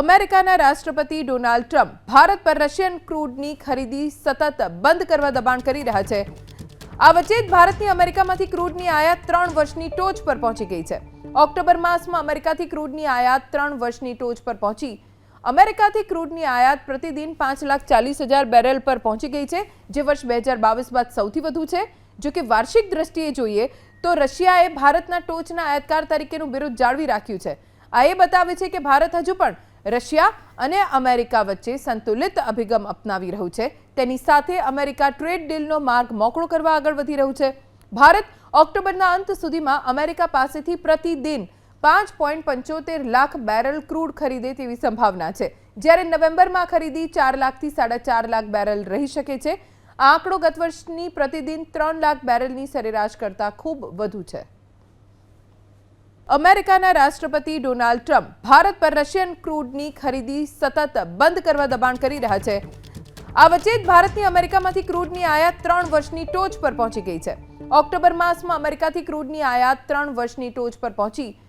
અમેરિકાના રાષ્ટ્રપતિ Donald Trump Bharat પર રશિયન ક્રૂડની ખરીદી સતત બંધ કરવા દબાણ કરી રહ્યા છે. આ વચ્ચે જ ભારતની અમેરિકામાંથી ક્રૂડની આયાત ત્રણ વર્ષની ટોચ પર પહોંચી ગઈ છે. ઓક્ટોબર માસમાં અમેરિકાથી ક્રૂડની આયાત ત્રણ વર્ષની ટોચ પર પહોંચી. અમેરિકાથી ક્રૂડની આયાત પ્રતિદિન પાંચ લાખ ચાલીસ હજાર બેરલ પર પહોંચી ગઈ છે, જે વર્ષ બે હજાર બાવીસ બાદ સૌથી વધુ છે. જો કે વાર્ષિક દ્રષ્ટિએ જોઈએ તો રશિયાએ ભારતના ટોચના આયાતકાર તરીકેનું બિરુદ જાળવી રાખ્યું છે. આ એ બતાવે છે કે ભારત હજુ પણ રશિયા અને અમેરિકા વચ્ચે સંતુલિત અભિગમ અપનાવી રહ્યું છે. તેની સાથે અમેરિકા ટ્રેડ ડીલનો માર્ગ મોકળો કરવા આગળ વધી રહ્યું છે. ભારત ઓક્ટોબરના અંત સુધીમાં અમેરિકા પાસેથી પ્રતિદિન પાંચ પોઈન્ટ પંચોતેર લાખ બેરલ ક્રૂડ ખરીદે તેવી સંભાવના છે. જ્યારે નવેમ્બરમાં ખરીદી ચાર લાખથી સાડા ચાર લાખ બેરલ રહી શકે છે. આંકડો ગત વર્ષની પ્રતિદિન ત્રણ લાખ બેરલની સરેરાશ કરતાં ખૂબ વધુ છે. અમેરિકાના રાષ્ટ્રપતિ ડોનાલ્ડ ટ્રમ્પ ભારત પર રશિયન ક્રૂડની ખરીદી સતત બંધ કરવા દબાણ કરી રહ્યા છે. આ વચ્ચે જ ભારતની અમેરિકામાંથી ક્રૂડની આયાત ત્રણ વર્ષની ટોચ પર પહોંચી ગઈ છે. ઓક્ટોબર માસમાં અમેરિકાથી ક્રૂડની આયાત ત્રણ વર્ષની ટોચ પર પહોંચી